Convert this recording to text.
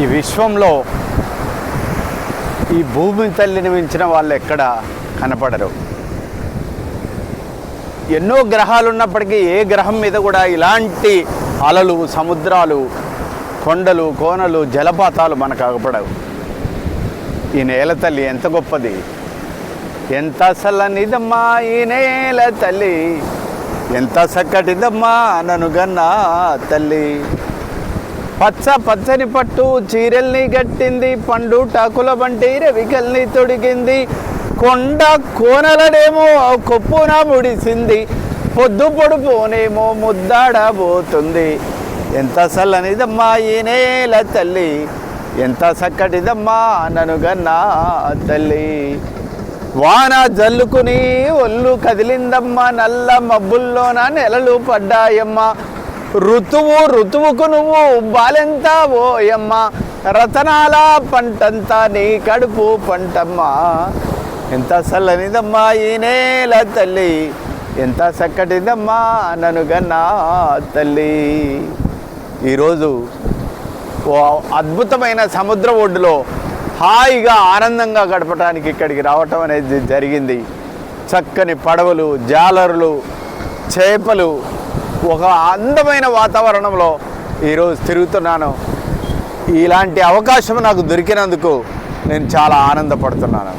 ఈ విశ్వంలో ఈ భూమి తల్లిని మించిన వాళ్ళు ఎక్కడ కనపడరు. ఎన్నో గ్రహాలు ఉన్నప్పటికీ ఏ గ్రహం మీద కూడా ఇలాంటి అలలు సముద్రాలు కొండలు కోనలు జలపాతాలు మనకు అగపడవు ఈ నేల తల్లి ఎంత గొప్పది? ఎంత చల్లనిదమ్మా ఈ నేల తల్లి? ఎంత చక్కటిదమ్మా నన్ను గన్నా తల్లి? పచ్చ పచ్చని పట్టు చీరల్ని గట్టింది పండు టాకుల వంటి రవికల్ని తొడిగింది. కొండ కోనలనేమో కొప్పున ముడిసింది. పొద్దు పొడుపునేమో ముద్దాడబోతుంది ఎంత చల్లనిదమ్మా ఈ నేల తల్లి ఎంత చక్కటిదమ్మా ననుగన్నా తల్లి. వాన జల్లుకుని ఒళ్ళు కదిలిందమ్మా నల్ల మబ్బుల్లోన నెలలు పడ్డాయమ్మా. ఋతువు ఋతువుకు నువ్వు బాలెంత ఓయమ్మ రతనాల పంటంతా నీ కడుపు పంటమ్మా. ఎంత చల్లనిదమ్మా ఈ నేల తల్లి. ఎంత చక్కటిదమ్మా నన్ను గన్నా తల్లి. ఈరోజు ఓ అద్భుతమైన సముద్ర ఒడ్డులో హాయిగా ఆనందంగా గడపడానికి ఇక్కడికి రావటం అనేది జరిగింది. చక్కని పడవలు జాలరులు చేపలు ఒక అందమైన వాతావరణంలో ఈరోజు తిరుగుతున్నాను. ఇలాంటి అవకాశం నాకు దొరికినందుకు నేను చాలా ఆనందపడుతున్నాను.